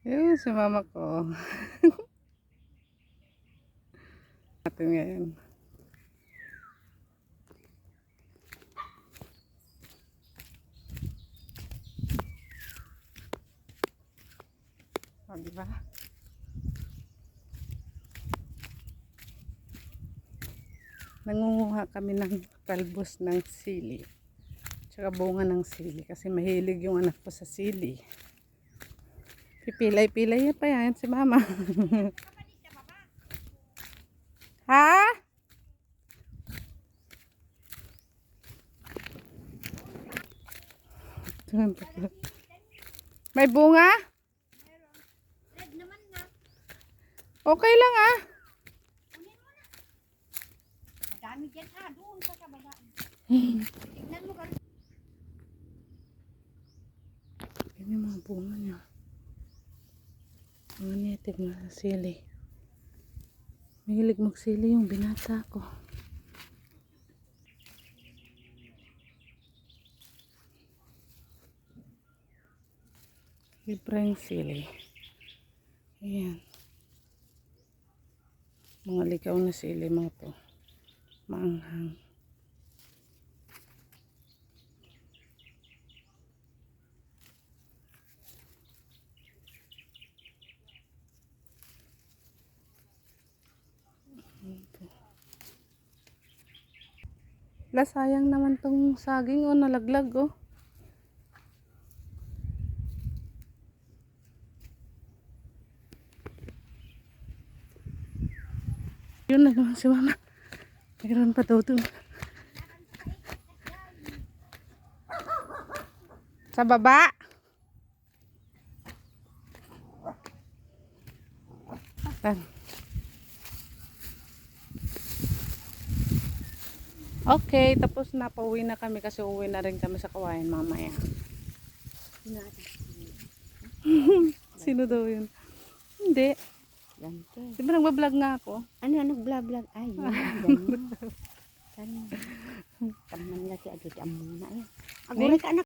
Yun, si mama ko. Natin ngayon. O, di ba? Nangunguha kami ng talbos ng sili. Tsaka bunga ng sili. Kasi mahilig yung anak ko sa sili. Pipilay-pilay pa yan si mama. ha? May bunga? Red naman na. Okay lang ah. Madami dyan ha. Doon sa baba. Tignan mo ka. Yan yung mga bunga niya. Mga native na sili. Mahilig magsili yung binata ko. Libreng sili. Ayan. Mga likaw na sili mga to. Maanghang. La, sayang naman tong saging oh, nalaglag oh. Yun na naman si mama. Mayroon pa daw dun. Sa baba. Tan. Okay, tapos na pauwi na kami kasi uwi na rin kami sa kawain mamaya. Sino daw yun? Hindi. Te. Di ba nagbablog nga ako? Ano, nag-vlog-vlog? Ay, yun. Taman nga si Adot ang muna. Aguray ka anak.